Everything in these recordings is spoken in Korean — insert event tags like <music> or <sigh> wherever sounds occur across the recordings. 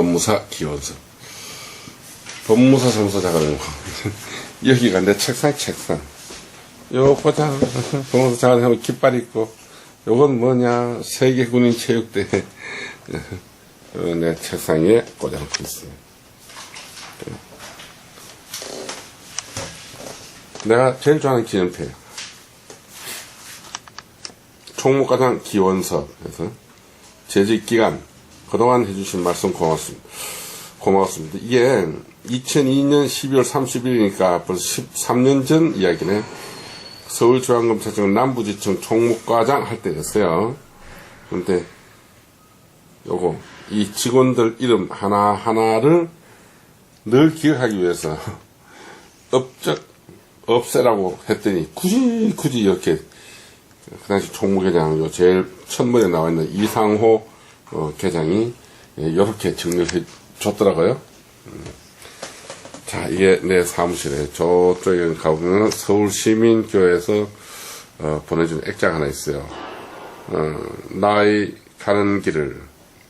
법무사 기원서. 법무사 사무소 작업용. 여기가 <laughs> 내 책상, 책상. 요 보자. 법무사 작업하면 깃발 있고. 요건 뭐냐. 세계군인 체육대회. <laughs> 요내 책상에 꽂아놓고 있어요. 내가 제일 좋아하는 기념표예요. 총무과장 기원서 해서 재직 기간 그동안 해주신 말씀 고맙습니다. 고맙습니다. 이게 2002년 12월 30일이니까 벌써 13년 전 이야기네. 서울중앙검찰청 남부지청 총무과장 할 때였어요. 근데 요거 이 직원들 이름 하나하나를 늘 기억하기 위해서 <laughs> 업적 없애라고 했더니 굳이 굳이 이렇게 그 당시 총무계장 요 제일 첫문에 나와 있는 이상호 어, 계장이 이렇게 정리해 줬더라고요. 음. 자 이게 내 사무실에 저쪽에 가보면 서울시민교회에서 어, 보내준 액자가 하나 있어요. 어, 나의 가는 길을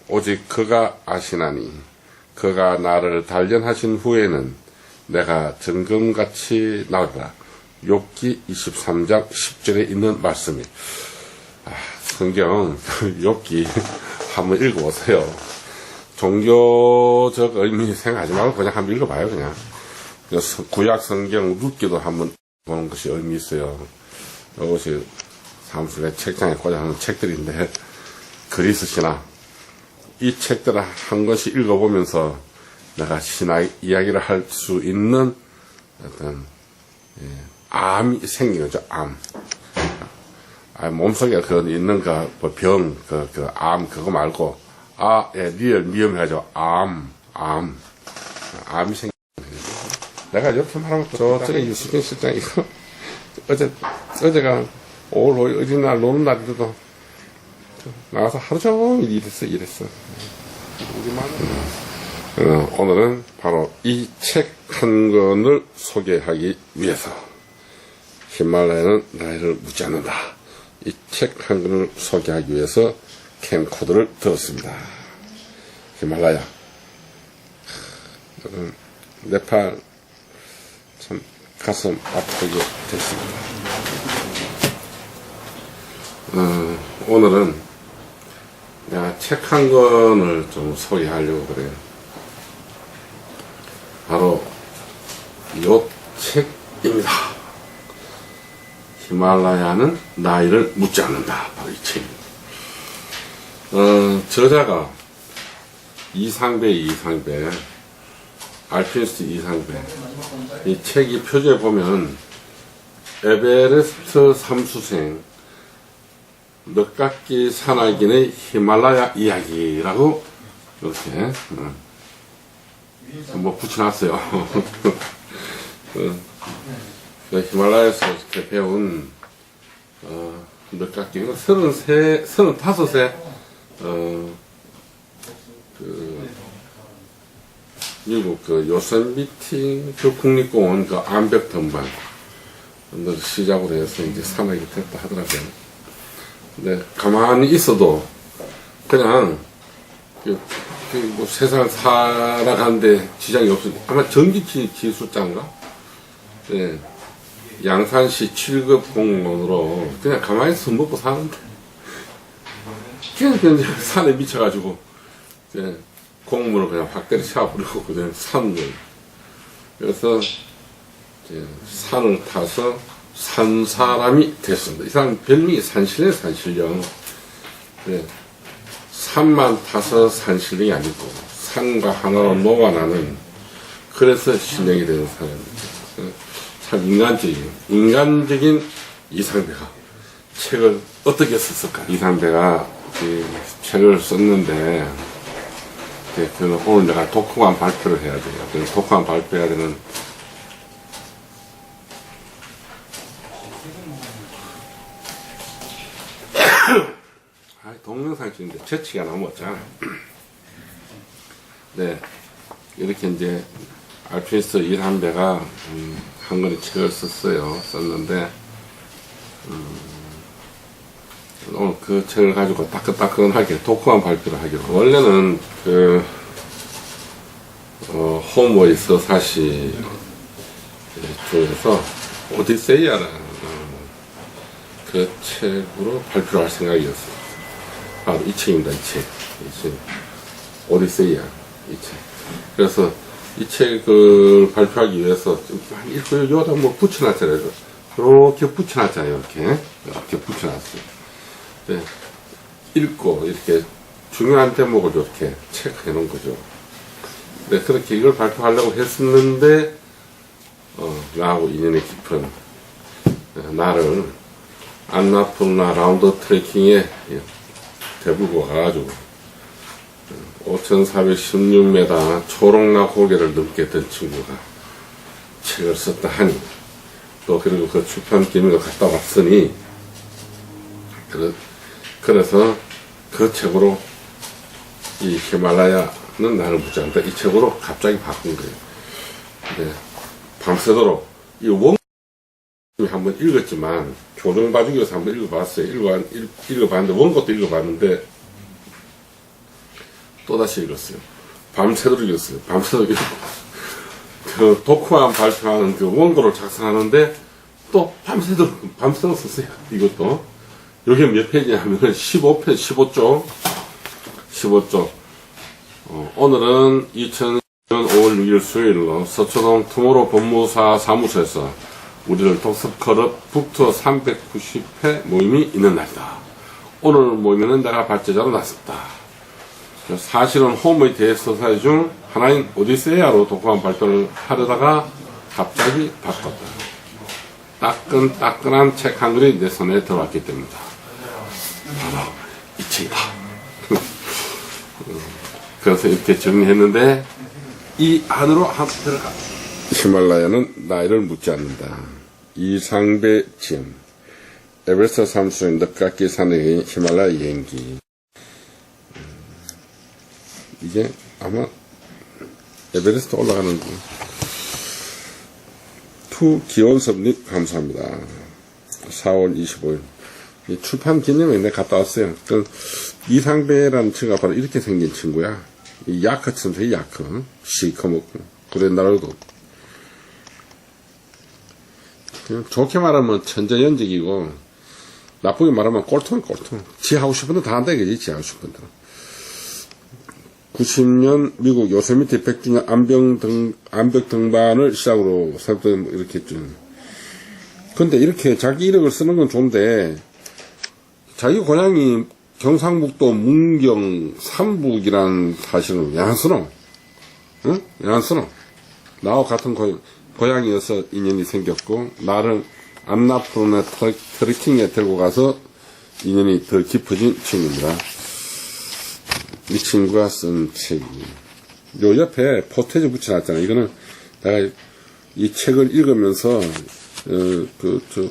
오직 그가 아시나니 그가 나를 단련하신 후에는 내가 정금같이 나오리라. 욥기 23장 10절에 있는 말씀이 아, 성경 <laughs> 욥기 한번 읽어보세요. 종교적 의미 생각하지 말고 그냥 한번 읽어봐요 그냥 구약 성경 룻기도 한번 보는 것이 의미 있어요. 이것이 사무실에 책장에 꽂아놓은 책들인데 그리스 신화 이 책들을 한 권씩 읽어보면서 내가 신화 이야기를 할 수 있는 어떤 예, 암이 생긴 거죠, 암. 아, 몸속에 그 있는 그, 뭐 병, 그, 그, 암, 그거 말고, 아, 예, 리얼, 미음해가지고, 암, 암. 암이 거예요. 내가 이렇게 말하면 또, 저쪽에 유수경 실장, 이거, <laughs> 어제, 어제가, 올, 어디 날, 노는 날인데도, 나가서 하루 종일 일했어, 일했어. 어, 오늘은 바로 이 책 한 권을 소개하기 위해서 히말라야는 나이를 묻지 않는다. 이 책 한 권을 소개하기 위해서 캠코더를 들었습니다. 히말라야. 음, 네팔 참 가슴 아프게 됐습니다. 어, 오늘은 책 한 권을 좀 소개하려고 그래요. 바로 요 책입니다. 히말라야는 나이를 묻지 않는다. 바로 이 책. 어, 저자가 이상배, 이상배, 알피니스트 이상배. 이 책이 표지에 보면 에베레스트 삼수생, 넉각기 산악인의 히말라야 이야기라고 이렇게 어, 뭐 붙여놨어요. <laughs> 그, 그 히말라야에서 이렇게 배운 어, 넉각기 서른세, 서른다섯에 어, 그 미국 그 요센미팅 그 국립공원 그 암벽 등반 을 시작으로 해서 이제 산악이 됐다 하더라고요. 근데 가만히 있어도 그냥 그, 그 뭐 세상 살아가는데 지장이 없으니 아마 전기치 기술자인가? 네. 양산시 7급 공무원으로 그냥 가만히 있어 먹고 사는데 그냥, 그냥 산에 미쳐가지고 그냥 공무를 그냥 확 때려쳐버리고 그냥 사는 거예요. 그래서 이제 산을 타서 산 사람이 됐습니다. 이 사람 별명이 산신령. 네. 산만 타서 산신령이 아니고 산과 하나로 녹아나는 그래서 신령이 되는 사람입니다. 네. 참 인간적인 인간적인 이상배가 책을 어떻게 썼을까? 이상배가 이 책을 썼는데 네, 그는 오늘 내가 독후감 발표를 해야 돼요. 그래서 독후감 발표해야 되는 <coughs> 아, 동영상 찍는데 채치가 너무 없잖아. 네. 이렇게 이제, 알피니스트 일한배가, 음, 한 권의 책을 썼어요. 썼는데, 음, 오늘 그 책을 가지고 따끈따끈하게 독후한 발표를 하기로. 원래는 그, 호모의 서사시 중에서 오디세이아라는 그 책으로 발표할 생각이었어요. 바로 이 책입니다. 이 책. 이 책. 오디세이아. 이 책. 그래서 이 책을 발표하기 위해서 좀 많이 읽고 여기다 뭐 붙여놨잖아요. 이렇게 붙여놨잖아요. 이렇게. 이렇게 붙여놨어요. 네. 읽고 이렇게 중요한 대목을 이렇게 체크해 놓은 거죠. 네, 그렇게 이걸 발표하려고 했었는데, 어, 나하고 인연이 깊은, 어, 나를 안나푸르나 라운드 트레킹에 대불고 가가지고, 5,416m 초록락 고개를 넘게 된 친구가 책을 썼다 하니, 또 그리고 그 출판 기능을 갔다 왔으니, 그래, 그래서 그 책으로 이 히말라야는 나를 묻지 않다. 이 책으로 갑자기 바꾼 거예요. 근데 밤새도록 이 원, 한번 읽었지만, 조정 봐주기 위해서 한번 읽어봤어요. 읽어, 읽, 읽어봤는데, 원고도 읽어봤는데, 또다시 읽었어요. 밤새도록 읽었어요. 밤새도록 읽고, 그 독후안 발표하는 그 원고를 작성하는데, 또 밤새도록, 밤새도록 썼어요. 이것도. 여기 몇 페이지냐면은 15페이지, 15쪽. 15쪽. 어, 오늘은 2000년 5월 6일 수요일로 서초동 투모로 법무사 사무소에서 우리를 독서클럽 북투어 390회 모임이 있는 날이다. 오늘 모임에는 내가 발제자로 나섰다. 사실은 홈의 대서사의 중 하나인 오디세이아로 독후한 발표를 하려다가 갑자기 바꿨다. 따끈따끈한 책 한 권이 내 손에 들어왔기 때문이다. 바로 이 책이다. <laughs> 그래서 이렇게 정리했는데 이 안으로 한 들어가. 히말라야는 나이를 묻지 않는다. 이상배 지음 에베레스트 삼수인 늪깎이 산의 히말라야 여행기. 음, 이게 아마 에베레스트 올라가는 중. 투 기원섭님 감사합니다. 4월 25일. 이 출판 기념에 내가 갔다 왔어요. 그 이상배라는 친구가 바로 이렇게 생긴 친구야. 이 야크처럼 생 야크. 시커멓고. 나라도 그냥 좋게 말하면 천재연직이고 나쁘게 말하면 꼴통 꼴통. 지 하고 싶은 대로 다 한다 이거지. 지 하고 싶은 대로. 90년 미국 요세미티 100주년 암병 등, 암벽 등반을 시작으로 세웠던 이렇게 좀. 근데 이렇게 자기 이력을 쓰는 건 좋은데, 자기 고향이 경상북도 문경 삼북이라는 사실은 쓰노? 응? 쓰노? 나와 같은 고, 고향이어서 인연이 생겼고, 나를 안나푸르나 터- 트레킹에 들고 가서 인연이 더 깊어진 친구입니다. 이 친구가 쓴 책이. 요 옆에 포테지 붙여놨잖아. 이거는 내가 이 책을 읽으면서, 어, 그, 저,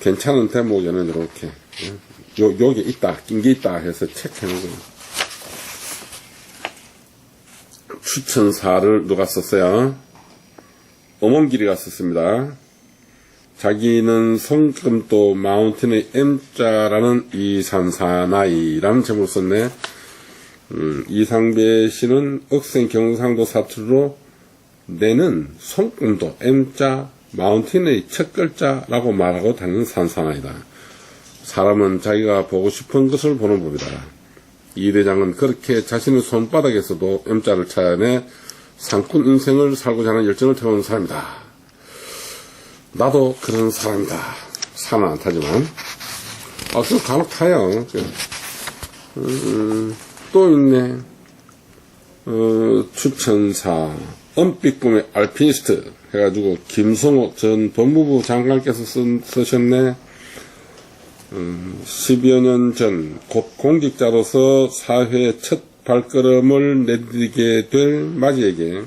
괜찮은 대목에는 이렇게, 어, 요, 요게 있다, 낀 게 있다 해서 체크해놓은 거예요. 추천사를 누가 썼어요? 어몽길이가 썼습니다. 자기는 성금도 마운틴의 M자라는 이 산사나이라는 제목을 썼네. 음, 이상배 씨는 억센 경상도 사투리로 내는 손금도 M자 마운틴의 첫 글자라고 말하고 다니는 산사나이다. 사람은 자기가 보고 싶은 것을 보는 법이다. 이 대장은 그렇게 자신의 손바닥에서도 M자를 찾아내 상꾼 인생을 살고자 하는 열정을 태우는 사람이다. 나도 그런 사람이다. 사는 안 타지만. 아, 좀 간혹 타요. 음, 또 있네. 어, 추천사, 은빛 꿈의 알피니스트 해가지고 김성호 전 법무부 장관께서 쓴, 쓰셨네. 음, 10여 년 전 곧 공직자로서 사회의 첫 발걸음을 내디디게 될 맞이에게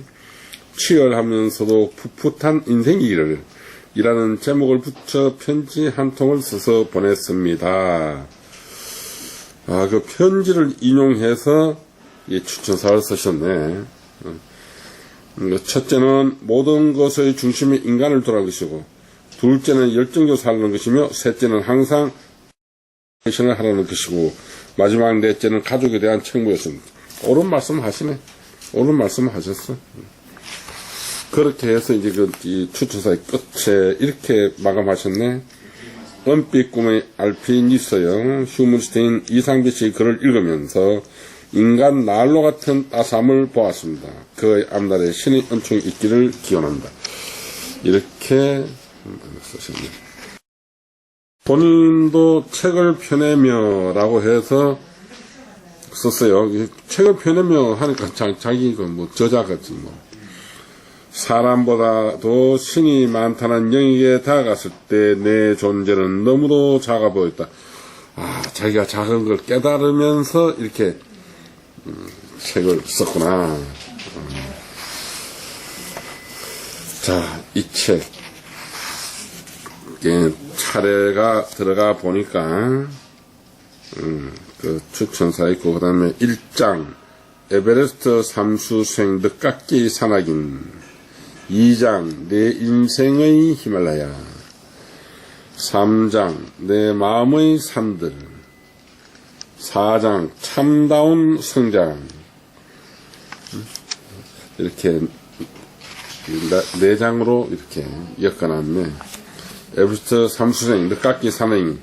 치열하면서도 풋풋한 인생이기를 이라는 제목을 붙여 편지 한 통을 써서 보냈습니다. 아, 그 편지를 인용해서 이 추천사를 쓰셨네. 음, 그 첫째는 모든 것의 중심이 인간을 돌아 것이고, 둘째는 열정적으로 살는 것이며, 셋째는 항상 액션을 하라는 것이고, 마지막 넷째는 가족에 대한 책무였습니다. 옳은 말씀 하시네. 옳은 말씀 하셨어. 그렇게 해서 이제 그, 이 추천사의 끝에 이렇게 마감하셨네. 은빛 꿈의 알피니스요. 휴문스테인 이상배 씨의 글을 읽으면서 인간 난로 같은 따삼을 보았습니다. 그의 앞날에 신의 은총이 있기를 기원합니다. 이렇게 쓰셨네요. 본인도 책을 펴내며라고 해서 썼어요. 이 책을 펴내며 하니까 자, 자기 그 뭐 저자같이 뭐 사람보다도 신이 많다는 영역에 다가갔을 때 내 존재는 너무도 작아 보였다. 아, 자기가 작은 걸 깨달으면서 이렇게 음, 책을 썼구나. 음. 자, 이 책. 차례가 들어가 보니까 음, 그 추천사 있고 그 다음에 1장 에베레스트 삼수생 늦깎이 산악인 2장 내 인생의 히말라야. 3장 내 마음의 산들. 4장 참다운 성장. 음, 이렇게 네- 네 장으로 이렇게 엮어놨네. 에베레스트 삼수생 늦깎이 산악인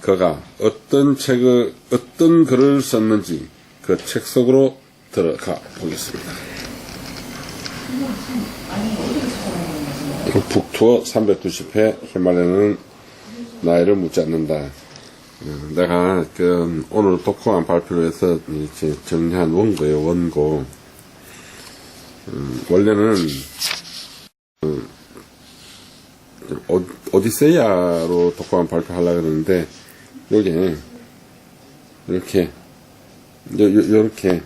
그가 어떤 책을 어떤 글을 썼는지 그 책 속으로 들어가 보겠습니다. 북투어 390회 히말라야는 나이를 묻지 않는다. 어, 내가 그 오늘 독후한 발표를 해서 이제 정리한 원고예요 원고. 음, 원래는 음, 어, 오디세이아로 독후한 발표하려고 했는데 요게 이렇게 요, 요, 요 렇게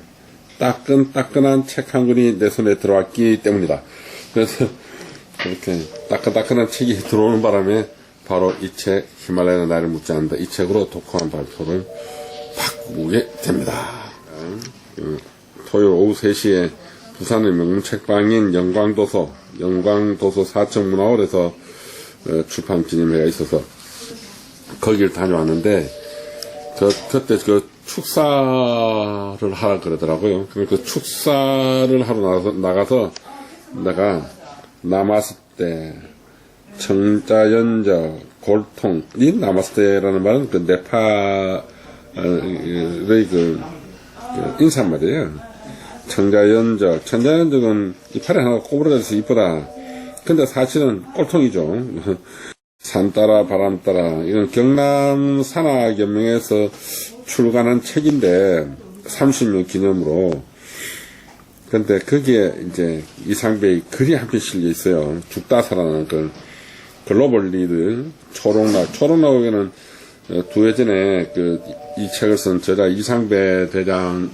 따끈따끈한 책 한 권이 내 손에 들어왔기 때문이다. 그래서 이렇게 따끈따끈한 책이 <laughs> 들어오는 바람에 바로 이 책 히말라야는 나를 묻지 않는다. 이 책으로 독후한 발표를 바꾸게 됩니다. 그, 토요일 오후 3시에 부산의 명문 책방인 영광도서 영광도서 4층 문화홀에서 어, 출판 기념회가 있어서 거기를 다녀왔는데 그 그때 그 축사를 하라 그러더라고요. 그, 그 축사를 하러 나가서, 나가서 내가 때 청자연적 골통 이 때라는 말은 그 네파의 그, 그 인사말이에요. 청자연적 청자연적은 이파리 하나 꼬부라져서 이쁘다. 근데 사실은 꼴통이죠. <laughs> 산 따라 바람 따라 이건 경남 산하 연맹에서 출간한 책인데 30년 기념으로 근데 거기에 이제 이상배의 글이 한편 실려 있어요. 죽다사라는 그 글로벌 리드 초록락 초록락에는 두 해 전에 그 이 책을 쓴 저자 이상배 대장하고를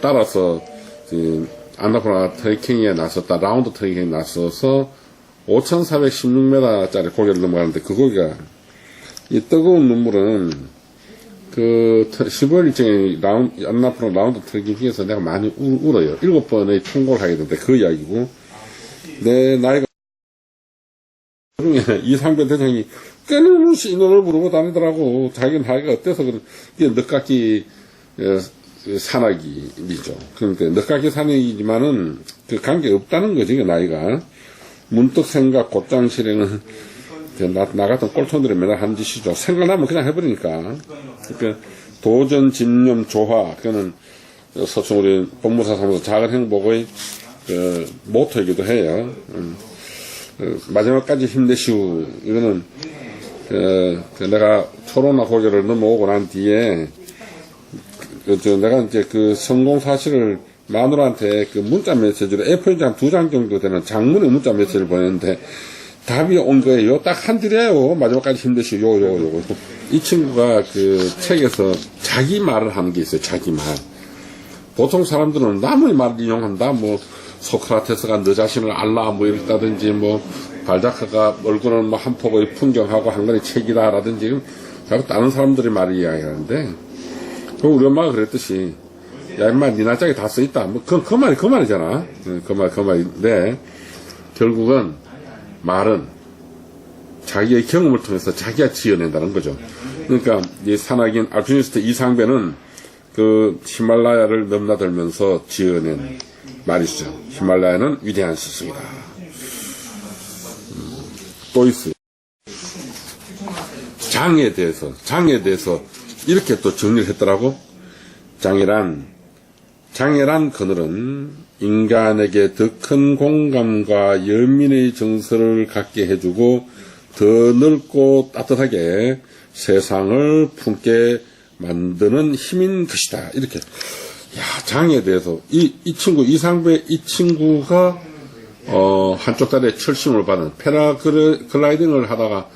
따라서 그 안나푸나 트레킹에 나섰다 라운드 트레킹에 나서서 5,416m짜리 고개를 넘어가는데 그 고개가 이 뜨거운 눈물은 그 15일 일정에 라운드 안나푸나 라운드 트레킹 중에서 내가 많이 울, 울어요. 일곱 번의 통고를 하게 되는데 그 이야기고 내 나이가 중에 <laughs> 이상배 대장이 끊임없이 인원을 부르고 다니더라고. 자기 나이가 어때서 그런 이게 늦깎이 어, 그 산악이죠. 그러니까 늦깎이 산악이지만은 그 관계 없다는 거지 그 나이가. 문득 생각 곧장 실행은 그 나, 나 같은 꼴통들이 맨날 하는 짓이죠. 생각나면 그냥 해버리니까. 그 도전, 집념, 조화, 그거는 서충 우리 법무사 사무소 작은 행복의 그 모토이기도 해요. 음. 그 마지막까지 힘내시오. 이거는 그, 그 내가 초로나 고개를 넘어오고 난 뒤에 그, 저 내가 이제 그 성공 사실을 마누라한테 그 문자 메시지로 A4 장 두 장 정도 되는 장문의 문자 메시지를 보냈는데 답이 온 거예요. 딱 한 줄이에요. 마지막까지 힘드시오. 요, 요, 요. 이 친구가 그 책에서 자기 말을 하는 게 있어요. 자기 말. 보통 사람들은 남의 말을 이용한다. 뭐, 소크라테스가 너 자신을 알라, 뭐, 이랬다든지, 뭐, 발자크가 얼굴은 뭐, 한 폭의 풍경하고 한 권의 책이다, 라든지, 자꾸 다른 사람들의 말을 이야기하는데, 그럼 우리 엄마가 그랬듯이, 야, 임마, 니 날짜에 다 써있다. 뭐, 그, 그 말이, 그 말이잖아. 그 말, 그 말인데, 결국은, 말은 자기의 경험을 통해서 자기가 지어낸다는 거죠. 그러니까, 이 산악인 알피니스트 이상배는 그 히말라야를 넘나들면서 지어낸 말이 있어요. 히말라야는 위대한 스승이다. 음, 또 있어요. 장에 대해서, 장에 대해서 이렇게 또 정리를 했더라고. 장이란, 장애란 그늘은 인간에게 더 큰 공감과 연민의 정서를 갖게 해주고 더 넓고 따뜻하게 세상을 품게 만드는 힘인 것이다. 이렇게. 야, 장에 대해서 이, 이 친구, 이상배 이 친구가 어, 한쪽 다리에 철심을 받은 패라글라이딩을 하다가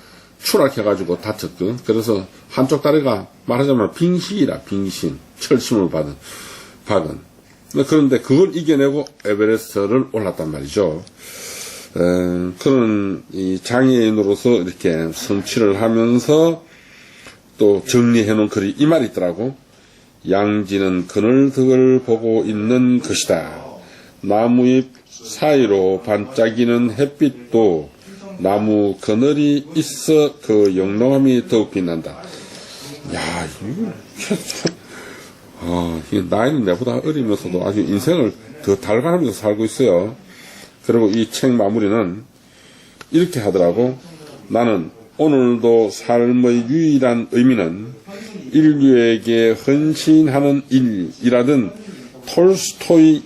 추락해가지고 다쳤거든. 그래서 한쪽 다리가 말하자면 빙신이라, 빙신. 철심을 받은, 받은. 그런데 그걸 이겨내고 에베레스트를 올랐단 말이죠. 에, 그런 이 장애인으로서 이렇게 성취를 하면서 또 정리해 놓은 글이 이 말이 있더라고. 양지는 그늘덕을 보고 있는 것이다. 나무잎 사이로 반짝이는 햇빛도 나무 그늘이 있어 그 영롱함이 더욱 빛난다. 야, 이거 이 나이는 내보다 어리면서도 아주 인생을 더 달가면서 살고 있어요. 그리고 이 책 마무리는 이렇게 하더라고. 나는 오늘도 삶의 유일한 의미는 인류에게 헌신하는 일이라든 톨스토이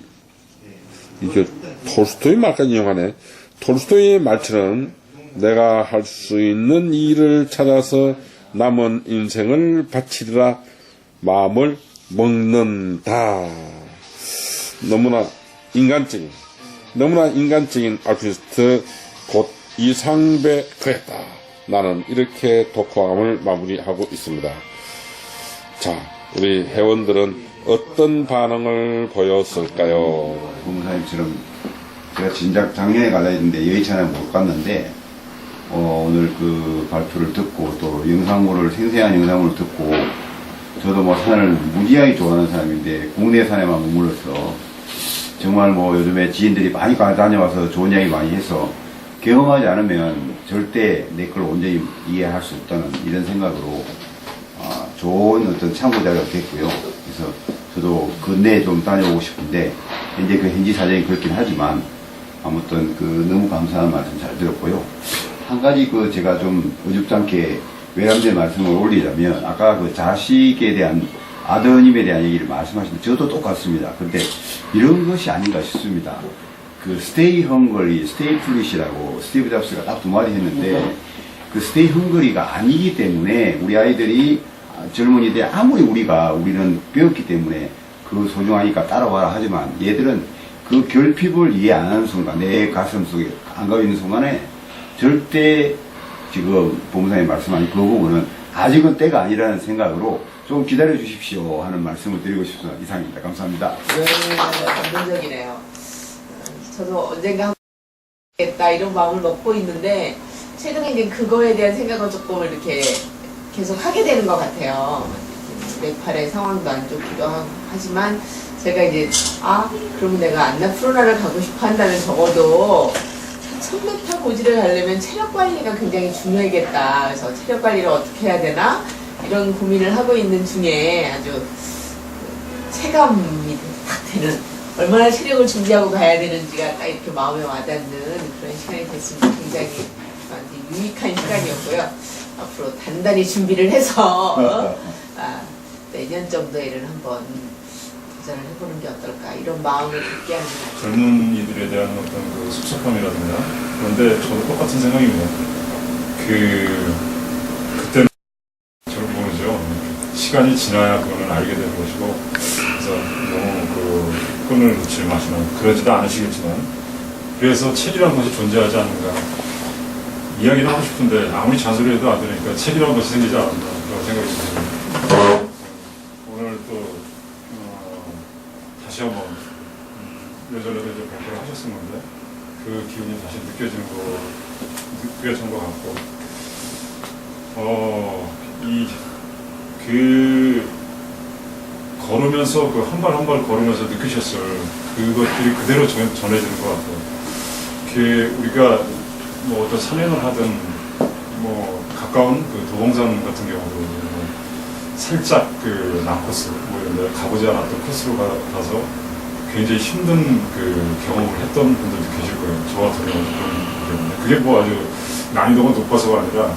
이게 톨스토이 말까지 이용하네. 톨스토이의 말처럼 내가 할 수 있는 일을 찾아서 남은 인생을 바치리라 마음을 먹는다. 너무나 인간적인, 너무나 인간적인 아티스트 곧 이상배 그였다. 나는 이렇게 독후감을 마무리하고 있습니다. 자, 우리 회원들은 어떤 반응을 보였을까요? 공사님처럼 제가 진작 작년에 가야 했는데 않아 못 갔는데 어, 오늘 그 발표를 듣고 또 영상물을 생생한 영상물을 듣고 저도 뭐 산을 무지하게 좋아하는 사람인데 국내 산에만 머물러서 정말 뭐 요즘에 지인들이 많이 가- 다녀와서 좋은 이야기 많이 해서 경험하지 않으면 절대 내 걸 온전히 이해할 수 없다는 이런 생각으로 아, 좋은 어떤 참고자료가 됐고요. 그래서 저도 근내에 좀 다녀오고 싶은데 현재 그 현지 사정이 그렇긴 하지만 아무튼 그 너무 감사한 말씀 잘 들었고요. 한 가지 그 제가 좀 어줍잖게 외람된 말씀을 올리자면 아까 그 자식에 대한 아드님에 대한 얘기를 말씀하시는데 저도 똑같습니다. 근데 이런 것이 아닌가 싶습니다. 그 스테이 헝거리, 스테이 플릿이라고 스티브 잡스가 딱 두 마디 했는데 그 스테이 헝거리가 아니기 때문에 우리 아이들이 아, 젊은이들 아무리 우리가 우리는 배웠기 때문에 그 소중하니까 따라와라 하지만 얘들은 그 결핍을 이해 안 하는 순간 내 가슴 속에 안 가고 있는 순간에 절대 지금 본부장님 말씀하신 그 부분은 아직은 때가 아니라는 생각으로 좀 기다려 주십시오 하는 말씀을 드리고 싶습니다. 이상입니다. 감사합니다. 네, 감동적이네요. 저도 언젠가 하겠다 이런 마음을 먹고 있는데 최근에 이제 그거에 대한 생각을 조금 이렇게 계속 하게 되는 것 같아요. 네팔의 상황도 안 좋기도 하- 하지만 제가 이제 아 그러면 내가 안나푸르나를 가고 싶어 한다면 적어도 1000m 고지를 가려면 체력 관리가 굉장히 중요하겠다. 그래서 체력 관리를 어떻게 해야 되나 이런 고민을 하고 있는 중에 아주 체감이 딱 되는 얼마나 체력을 준비하고 가야 되는지가 딱 이렇게 마음에 와닿는 그런 시간이 됐습니다. 굉장히 유익한 시간이었고요. 앞으로 단단히 준비를 해서 <laughs> 아, 내년 정도에는 한번 도전을 해보는 게 어떨까 이런 마음을 갖게 하는 것 같아요. 젊은이들에 대한 어떤 그 섭섭함이라든가 그런데 저도 똑같은 생각입니다. 그 그때는 잘 모르죠. 시간이 지나야 그거는 알게 되는 것이고 그래서 너무 그 끈을 놓지 마시는 그러지도 않으시겠지만 그래서 책이라는 것이 존재하지 않는가 이야기를 하고 싶은데 아무리 잔소리해도 안 되니까 책이라는 것이 생기지 않는다 그런 생각이 듭니다. 오늘 또 어, 다시 한번 여전히 이제 발표를 하셨었는데 그 기운이 다시 느껴지는 거 느껴진 것 같고 어이그 걸으면서 그 한 발 한 발 걸으면서 느끼셨을 그것들이 그대로 전, 전해지는 것 같아요. 그 우리가 뭐 어떤 산행을 하든 뭐 가까운 그 도봉산 같은 경우도 뭐 살짝 그 남코스 뭐 이런 데 가보지 않았던 코스로 가, 가서 굉장히 힘든 그 경험을 했던 분들도 계실 거예요. 저 같은 경우는 그런. 그게 뭐 아주 난이도가 높아서가 아니라,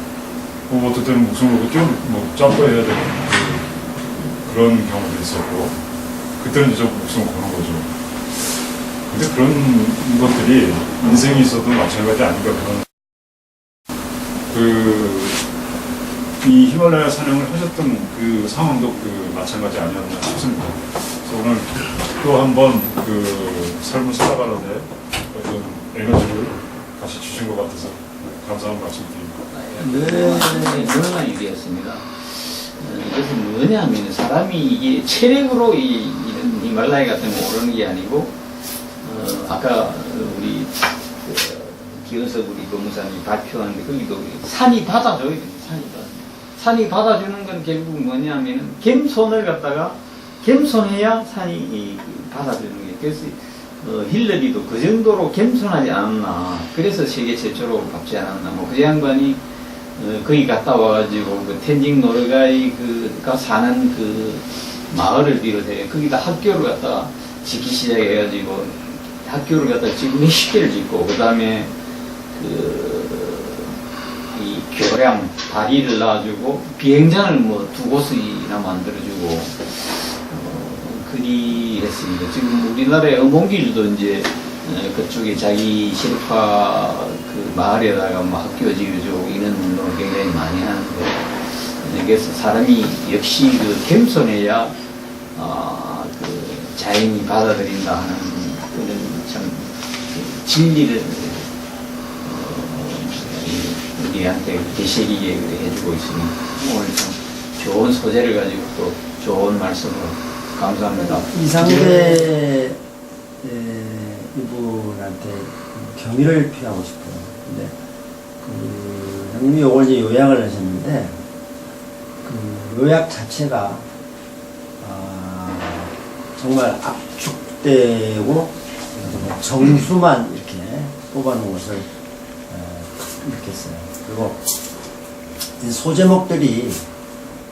뭐 어떨 때는 목숨을 걸고 뛰어, 뭐 점프 해야 되는 그, 그런 경우도 있었고, 그때는 이제 목숨을 거는 거죠. 근데 그런 것들이 인생에 있어도 마찬가지 아닌가 그런 그, 이 히말라야 산행을 하셨던 그 상황도 그 마찬가지 아니었나 싶습니다. 오늘 또 한번 그 삶을 살아가는데 어떤 에너지를 같이 주신 것 같아서 감사한 말씀 드립니다. 늘 그런 일이었습니다. 어, 이것은 뭐냐면 사람이 이게 체력으로 이, 이런 히말라야 같은 거 오르는 게 아니고 어, 아까 우리 그, 기은석 우리 법무사님이 발표하는데 거기도 산이 받아줘야 됩니다. 산이 받아. 산이 받아주는 건 결국 뭐냐면은 겸손을 갖다가 겸손해야 산이 이, 받아주는 게 그래서 어, 힐러리도 그 정도로 겸손하지 않았나. 그래서 세계 최초로 밟지 않았나. 뭐 그 양반이 어, 거기 갔다 와가지고 그 텐징 노르가이 그가 사는 그 마을을 비롯해 거기다 학교를 갖다가 짓기 시작해가지고 학교를 갖다가 지금 20개를 짓고 그 다음에 그이 교량 다리를 놔주고 비행장을 뭐 두 곳이나 만들어주고 어, 그리 했습니다. 지금 우리나라의 어몽길도 이제 어, 그쪽에 자기 실파 그 마을에다가 뭐 학교 지어주고 이런 운동을 굉장히 많이 하는데 어, 그래서 사람이 역시 그 겸손해야 아, 그 자연이 받아들인다 하는 그런 참 그 진리를 어, 이- 우리한테 되새기게 해주고 있으니 오늘 참 좋은 소재를 가지고 또 좋은 말씀으로 감사합니다. 이상대 에, 이분한테 경의를 표하고 싶어요. 근데 그 형님이 요걸 이제 요약을 하셨는데 그 요약 자체가 아, 정말 압축되고 정수만 이렇게 뽑아놓은 것을 에, 느꼈어요. 그리고 이 소제목들이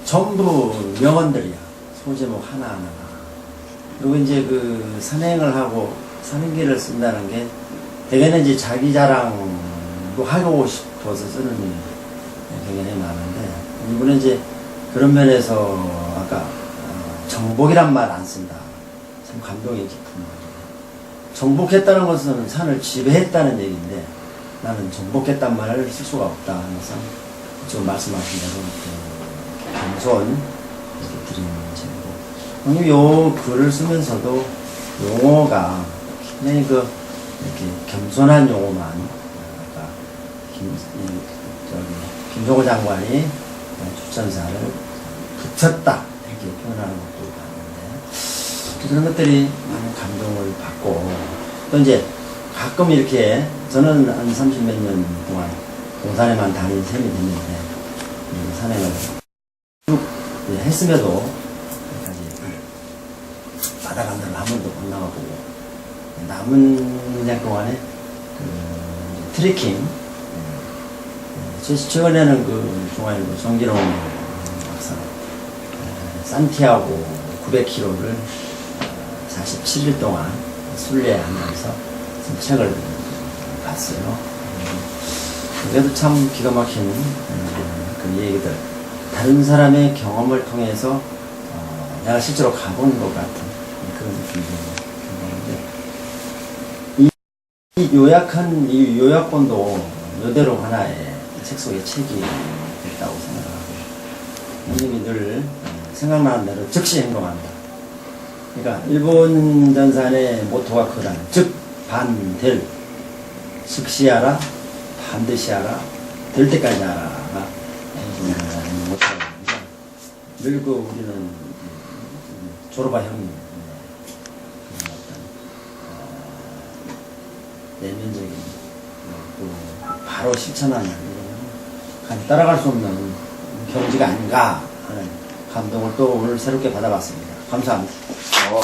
전부 명언들이야. 소제목 하나하나가. 그리고 이제 그 산행을 하고 산행기를 쓴다는 게 대개는 이제 자기 자랑도 하고 싶어서 쓰는 굉장히 많은데 이분은 이제 그런 면에서 아까 어, 정복이란 말 안 쓴다. 참 감동이 깊은 말이에요. 정복했다는 것은 산을 지배했다는 얘기인데 나는 정복했단 말을 쓸 수가 없다. 그래서 지금 말씀하신 대로 그 겸손 형님 요 글을 쓰면서도 용어가 굉장히 그 이렇게 겸손한 용어만 아까 김종호 장관이 주천사를 붙였다. 이렇게 표현하는 것도 봤는데 그런 것들이 많은 감동을 받고 또 이제 가끔 이렇게 저는 한 30 몇 년 동안 동산에만 다닌 셈이 됐는데 이 산행을 했음에도 여기까지 바다 간다를 한 번도 못 나가보고 남은 년 동안에 그 트레킹 예, 제- 최근에는 그 중앙일보 정기롱 박사 에, 산티아고 900km를 47일 동안 순례하면서 책을 봤어요. 음, 그래도 참 기가 막힌 음, 그 얘기들 다른 사람의 경험을 통해서 어, 내가 실제로 가본 것 같은 그런 느낌이 드는데 이, 이 요약한 이 요약본도 이대로 하나의 책 속에 책이 있다고 생각하고 선생님이 늘 어, 생각나는 대로 즉시 행동한다. 그러니까 일본 전산의 모토가 그거다. 즉 반될 즉시 하라 반드시 하라 될 때까지 하라가 음, 모토입니다. 늘그 우리는 음, 졸업한 어떤 어, 내면적인 그 바로 실천하는 이런 간 따라갈 수 없는 경지가 아닌가 하는 감동을 또 오늘 새롭게 받아봤습니다. 감사합니다. 어,